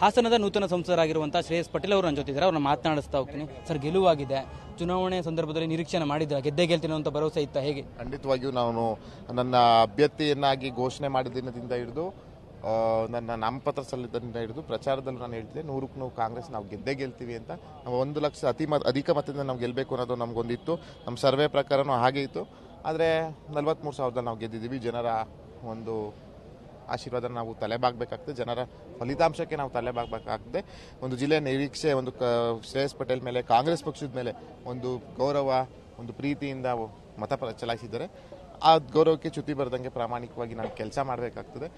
ಹಾಸನದ ನೂತನ ಸಂಸದರಾಗಿರುವಂಥ ಶ್ರೇಯಸ್ ಪಟೇಲ್ ಅವರು ನನ್ನ ಜೊತೆ ಅವ್ರನ್ನ ಮಾತನಾಡಿಸ್ತಾ ಹೋಗ್ತೀನಿ. ಸರ್, ಗೆಲುವಾಗಿದೆ. ಚುನಾವಣೆ ಸಂದರ್ಭದಲ್ಲಿ ನಿರೀಕ್ಷಣೆ ಮಾಡಿದ್ರ ಗೆದ್ದೆ ಗೆಲ್ತೀನಿ ಅಂತ ಭರವಸೆ ಇತ್ತ ಹೇಗೆ? ಖಂಡಿತವಾಗಿಯೂ ನಾನು ನನ್ನ ಅಭ್ಯರ್ಥಿಯನ್ನಾಗಿ ಘೋಷಣೆ ಮಾಡಿದ ದಿನದಿಂದ ಹಿಡಿದು ನನ್ನ ನಾಮಪತ್ರ ಸಲ್ಲಿದ್ದರಿಂದ ಹಿಡಿದು ಪ್ರಚಾರದಲ್ಲೂ ನಾನು ಹೇಳ್ತಿದ್ದೆ, ನೂರಕ್ಕೆ ನೂರು ಕಾಂಗ್ರೆಸ್ ನಾವು ಗೆದ್ದೇ ಗೆಲ್ತೀವಿ ಅಂತ. ನಾವು ಒಂದು ಲಕ್ಷ ಅತಿ ಮತ ಅಧಿಕ ಮತದಿಂದ ನಾವು ಗೆಲ್ಲಬೇಕು ಅನ್ನೋದು ನಮಗೊಂದಿತ್ತು. ನಮ್ಮ ಸರ್ವೆ ಪ್ರಕಾರನೂ ಹಾಗೆ ಇತ್ತು. ಆದರೆ ನಲ್ವತ್ಮೂರು ಸಾವಿರದಲ್ಲಿ ನಾವು ಗೆದ್ದಿದ್ದೀವಿ. ಜನರ ಒಂದು ಆಶೀರ್ವಾದ ನಾವು ತಲೆಬಾಗಬೇಕಾಗ್ತದೆ. ಜನರ ಫಲಿತಾಂಶಕ್ಕೆ ನಾವು ತಲೆಬಾಗಬೇಕಾಗ್ತದೆ. ಒಂದು ಜಿಲ್ಲೆಯ ನಿರೀಕ್ಷೆ, ಒಂದು ಕ, ಶ್ರೇಯಸ್ ಪಟೇಲ್ ಮೇಲೆ, ಕಾಂಗ್ರೆಸ್ ಪಕ್ಷದ ಮೇಲೆ ಒಂದು ಗೌರವ, ಒಂದು ಪ್ರೀತಿಯಿಂದ ಮತ ಚಲಾಯಿಸಿದ್ದಾರೆ. ಆ ಗೌರವಕ್ಕೆ ಚ್ಯುತಿ ಬರದಂಗೆ ಪ್ರಾಮಾಣಿಕವಾಗಿ ನಾವು ಕೆಲಸ ಮಾಡಬೇಕಾಗ್ತದೆ.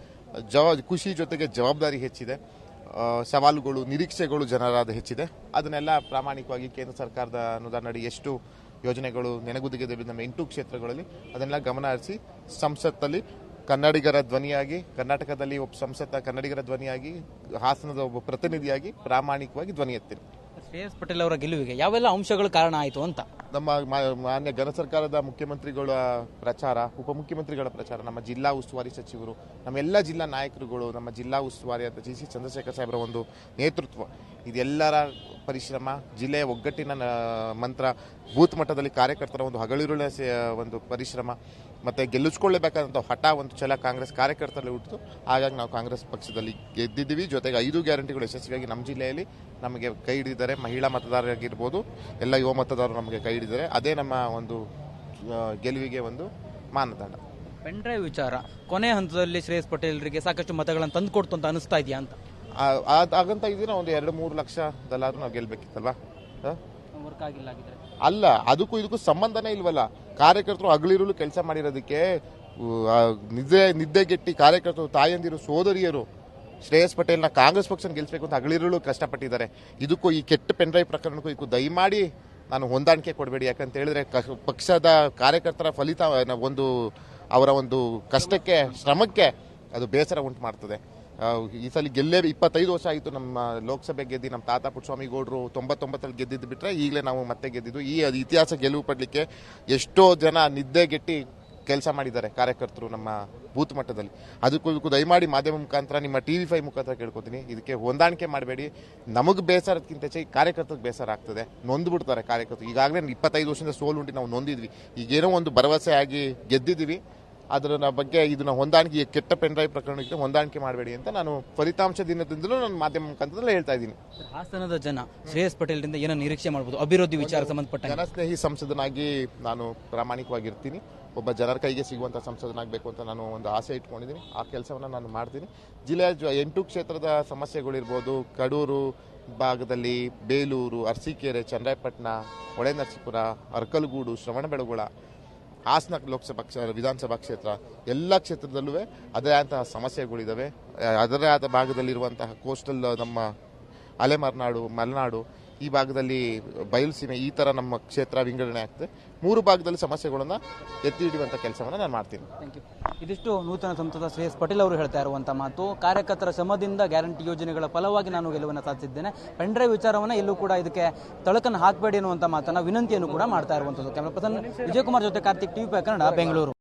ಜವ, ಖುಷಿ ಜೊತೆಗೆ ಜವಾಬ್ದಾರಿ ಹೆಚ್ಚಿದೆ. ಸವಾಲುಗಳು, ನಿರೀಕ್ಷೆಗಳು ಜನರಾದ ಹೆಚ್ಚಿದೆ. ಅದನ್ನೆಲ್ಲ ಪ್ರಾಮಾಣಿಕವಾಗಿ ಕೇಂದ್ರ ಸರ್ಕಾರದ ಅನುದಾನಡಿ ಎಷ್ಟು ಯೋಜನೆಗಳು ನೆನಗುದಿಗೆ ನಮ್ಮ ಎಂಟು ಕ್ಷೇತ್ರಗಳಲ್ಲಿ ಅದನ್ನೆಲ್ಲ ಗಮನ ಹರಿಸಿ ಸಂಸತ್ತಲ್ಲಿ ಕನ್ನಡಿಗರ ಧ್ವನಿಯಾಗಿ ಕರ್ನಾಟಕದಲ್ಲಿ ಒಬ್ಬ ಸಂಸತ್ತ ಕನ್ನಡಿಗರ ಧ್ವನಿಯಾಗಿ ಹಾಸನದ ಒಬ್ಬ ಪ್ರತಿನಿಧಿಯಾಗಿ ಪ್ರಾಮಾಣಿಕವಾಗಿ ಧ್ವನಿ ಎತ್ತೀನಿ ಶ್ರೇಯಸ್ ಪಟೇಲ್ ಅವರ ಗೆಲುವಿಗೆ ಯಾವೆಲ್ಲ ಅಂಶಗಳು ಕಾರಣ ಆಯಿತು ಅಂತ? ನಮ್ಮ ಮಾನ್ಯ ಘನ ಸರ್ಕಾರದ ಮುಖ್ಯಮಂತ್ರಿಗಳ ಪ್ರಚಾರ ಉಪಮುಖ್ಯಮಂತ್ರಿಗಳ ಪ್ರಚಾರ ನಮ್ಮ ಜಿಲ್ಲಾ ಉಸ್ತುವಾರಿ ಸಚಿವರು ನಮ್ಮೆಲ್ಲ ಜಿಲ್ಲಾ ನಾಯಕರುಗಳು ನಮ್ಮ ಜಿಲ್ಲಾ ಉಸ್ತುವಾರಿ ಅಂತ ಜಿ ಸಿ ಚಂದ್ರಶೇಖರ್ ಸಾಹೇಬರ ಒಂದು ನೇತೃತ್ವ. ಇದೆಲ್ಲರ ಪರಿಶ್ರಮ ಜಿಲ್ಲೆಯ ಒಗ್ಗಟ್ಟಿನ ಮಂತ್ರ, ಬೂತ್ ಮಟ್ಟದಲ್ಲಿ ಕಾರ್ಯಕರ್ತರ ಒಂದು ಹಗಲಿರುಳ ಸೇ- ಒಂದು ಪರಿಶ್ರಮ ಮತ್ತೆ ಗೆಲ್ಲಿಸ್ಕೊಳ್ಳೇಬೇಕಾದಂಥ ಹಠ ಒಂದು ಛಲ ಕಾಂಗ್ರೆಸ್ ಕಾರ್ಯಕರ್ತರಲ್ಲಿ ಹುಟ್ಟಿತು. ಹಾಗಾಗಿ ನಾವು ಕಾಂಗ್ರೆಸ್ ಪಕ್ಷದಲ್ಲಿ ಗೆದ್ದಿದ್ದೀವಿ. ಜೊತೆಗೆ ಐದು ಗ್ಯಾರಂಟಿಗಳು ಯಶಸ್ವಿಯಾಗಿ ನಮ್ಮ ಜಿಲ್ಲೆಯಲ್ಲಿ ನಮಗೆ ಕೈ ಹಿಡಿದಿದ್ದಾರೆ. ಮಹಿಳಾ ಮತದಾರರಾಗಿರ್ಬೋದು, ಎಲ್ಲ ಯುವ ಮತದಾರರು ನಮಗೆ ಕೈ ಹಿಡಿದಿದ್ದಾರೆ. ಅದೇ ನಮ್ಮ ಒಂದು ಗೆಲುವಿಗೆ ಒಂದು ಮಾನದಂಡ. ಪೆನ್ ಡ್ರೈವ್ ವಿಚಾರ. ಕೊನೆ ಹಂತದಲ್ಲಿ ಶ್ರೇಯಸ್ ಪಟೇಲ್ರಿಗೆ ಸಾಕಷ್ಟು ಮತಗಳನ್ನು ತಂದು ಕೊಡ್ತು ಅಂತ ಅನಿಸ್ತಾ ಇದೆಯಾ ಅಂತ? ಆ- ಆ- ಹಾಗಂತ ಇದೀನ ಒಂದು ಎರಡು ಮೂರು ಲಕ್ಷದಲ್ಲಾದ್ರೂ ನಾವು ಗೆಲ್ಬೇಕಿತ್ತಲ್ವಾ? ಅಲ್ಲ ಅದಕ್ಕೂ ಇದಕ್ಕೂ ಸಂಬಂಧನೇ ಇಲ್ವಲ್ಲ. ಕಾರ್ಯಕರ್ತರು ಹಗಲಿರುಳು ಕೆಲಸ ಮಾಡಿರೋದಕ್ಕೆ ನಿದ್ದೆ ನಿದ್ದೆಗೆಟ್ಟಿ ಕಾರ್ಯಕರ್ತರು ತಾಯಂದಿರು ಸೋದರಿಯರು ಶ್ರೇಯಸ್ ಪಟೇಲ್ನ ಕಾಂಗ್ರೆಸ್ ಪಕ್ಷನ ಗೆಲ್ಸ್ಬೇಕು ಅಂತ ಹಗಲಿರುಳು ಕಷ್ಟಪಟ್ಟಿದ್ದಾರೆ. ಇದಕ್ಕೂ ಈ ಕೆಟ್ಟ ಪೆನ್ಡ್ರೈವ್ ಪ್ರಕರಣಕ್ಕೂ ಇದಕ್ಕೂ ದಯಮಾಡಿ ನಾನು ಹೊಂದಾಣಿಕೆ ಕೊಡಬೇಡಿ. ಯಾಕಂತ ಹೇಳಿದ್ರೆ ಪಕ್ಷದ ಕಾರ್ಯಕರ್ತರ ಫಲಿತ ಒಂದು ಅವರ ಒಂದು ಕಷ್ಟಕ್ಕೆ ಶ್ರಮಕ್ಕೆ ಅದು ಬೇಸರ ಉಂಟು ಮಾಡ್ತದೆ. ಈ ಸಲ ಗೆಲ್ಲೇ ಇಪ್ಪತ್ತೈದು ವರ್ಷ ಆಯಿತು ನಮ್ಮ ಲೋಕಸಭೆ ಗೆದ್ದು, ನಮ್ಮ ತಾತ ಪುಟ್ಟಸ್ವಾಮಿ ಗೌಡರು ತೊಂಬತ್ತೊಂಬತ್ತಲ್ಲಿ ಗೆದ್ದಿದ್ದು ಬಿಟ್ಟರೆ ಈಗಲೇ ನಾವು ಮತ್ತೆ ಗೆದ್ದಿದ್ದು. ಈ ಇತಿಹಾಸ ಗೆಲುವು ಪಡಲಿಕ್ಕೆ ಎಷ್ಟೋ ಜನ ನಿದ್ದೆಗೆಟ್ಟಿ ಕೆಲಸ ಮಾಡಿದ್ದಾರೆ ಕಾರ್ಯಕರ್ತರು ನಮ್ಮ ಬೂತ್ ಮಟ್ಟದಲ್ಲಿ. ಅದಕ್ಕೂ ದಯಮಾಡಿ ಮಾಧ್ಯಮ ಮುಖಾಂತರ, ನಿಮ್ಮ ಟಿ ವಿ ಫೈವ್ ಮುಖಾಂತರ ಕೇಳ್ಕೊತೀನಿ. ಇದಕ್ಕೆ ಹೊಂದಾಣಿಕೆ ಮಾಡಬೇಡಿ. ನಮಗೆ ಬೇಸರದಕ್ಕಿಂತ ಹೆಚ್ಚಾಗಿ ಕಾರ್ಯಕರ್ತರಿಗೆ ಬೇಸರ ಆಗ್ತದೆ. ನೊಂದ್ಬಿಡ್ತಾರೆ ಕಾರ್ಯಕರ್ತರು. ಈಗಾಗಲೇ ಇಪ್ಪತ್ತೈದು ವರ್ಷದಿಂದ ಸೋಲುಂಟಿ ನಾವು ನೊಂದಿದ್ವಿ. ಈಗೇನೋ ಒಂದು ಭರವಸೆ ಆಗಿ ಗೆದ್ದಿದ್ದೀವಿ. ಅದರ ಬಗ್ಗೆ ಇದನ್ನ ಹೊಂದಾಣಿಕೆ ಕೆಟ್ಟ ಪೆನ್ಡ್ರೈವ್ ಪ್ರಕರಣಕ್ಕೆ ಹೊಂದಾಣಿಕೆ ಮಾಡಬೇಡಿ ಅಂತ ನಾನು ಫಲಿತಾಂಶ ದಿನದಿಂದಲೂ ನಾನು ಮಾಧ್ಯಮ ಮುಖಾಂತರದಲ್ಲಿ ಹೇಳ್ತಾ ಇದ್ದೀನಿ. ಹಾಸನದ ಜನ ಶ್ರೇಯಸ್ ಪಟೇಲ್ರಿಂದ ಏನೋ ನಿರೀಕ್ಷೆ ಮಾಡಬಹುದು ಅಭಿವೃದ್ಧಿ ವಿಚಾರ ಸಂಬಂಧಪಟ್ಟ ಜನಸ್ನೇಹಿ ಸಂಸದನಾಗಿ ನಾನು ಪ್ರಾಮಾಣಿಕವಾಗಿರ್ತೀನಿ. ಒಬ್ಬ ಜನರ ಕೈಗೆ ಸಿಗುವಂಥ ಸಂಸದನಾಗಬೇಕು ಅಂತ ನಾನು ಒಂದು ಆಸೆ ಇಟ್ಕೊಂಡಿದ್ದೀನಿ. ಆ ಕೆಲಸವನ್ನು ನಾನು ಮಾಡ್ತೀನಿ. ಜಿಲ್ಲೆಯ ಎಂಟು ಕ್ಷೇತ್ರದ ಸಮಸ್ಯೆಗಳಿರ್ಬೋದು. ಕಡೂರು ಭಾಗದಲ್ಲಿ ಬೇಲೂರು ಅರಸೀಕೆರೆ ಚನ್ನರಾಯಪಟ್ಟಣ ಹೊಳೆನರಸೀಪುರ ಅರ್ಕಲಗೂಡು ಶ್ರವಣಬೆಳಗೊಳ ಹಾಸನ ಲೋಕಸಭಾ ಕ್ಷೇತ್ರ ವಿಧಾನಸಭಾ ಕ್ಷೇತ್ರ ಎಲ್ಲ ಕ್ಷೇತ್ರದಲ್ಲೂ ಅದೇ ಆದಂತಹ ಸಮಸ್ಯೆಗಳಿದ್ದಾವೆ ಅದರೇ ಆದ ಭಾಗದಲ್ಲಿರುವಂತಹ ಕೋಸ್ಟಲ್ ನಮ್ಮ ಅಲೆಮರ್ನಾಡು, ಮಲೆನಾಡು ಈ ಭಾಗದಲ್ಲಿ ಬಯಲುಸೀಮೆ ಈ ಥರ ನಮ್ಮ ಕ್ಷೇತ್ರ ವಿಂಗಡಣೆ ಆಗ್ತದೆ. ಮೂರು ಭಾಗದಲ್ಲಿ ಸಮಸ್ಯೆಗಳನ್ನು ಎತ್ತಿ ಹಿಡಿಯುವಂಥ ಕೆಲಸವನ್ನು ನಾನು ಮಾಡ್ತೀನಿ. ಇದಿಷ್ಟು ನೂತನ ಸಂಸದ ಶ್ರೇಯಸ್ ಪಟೇಲ್ ಅವರು ಹೇಳ್ತಾ ಇರುವಂಥ ಮಾತು. ಕಾರ್ಯಕರ್ತರ ಶ್ರಮದಿಂದ ಗ್ಯಾರಂಟಿ ಯೋಜನೆಗಳ ಫಲವಾಗಿ ನಾನು ಗೆಲುವನ್ನು ಸಾಧಿಸಿದ್ದೇನೆ. ಪೆಂಡ್ರೆ ವಿಚಾರವನ್ನು ಎಲ್ಲೂ ಕೂಡ ಇದಕ್ಕೆ ತಳಕನ್ನು ಹಾಕಬೇಡಿ ಅನ್ನುವಂಥ ಮಾತನ್ನು ವಿನಂತಿಯನ್ನು ಕೂಡ ಮಾಡ್ತಾ ಇರುವಂಥದ್ದು ಕ್ಯಾಮ್ರಾ ಪರ್ಸನ್ ವಿಜಯಕುಮಾರ್ ಜೊತೆ ಕಾರ್ತಿಕ್ ಟಿವಿ ಕನ್ನಡ, ಬೆಂಗಳೂರು.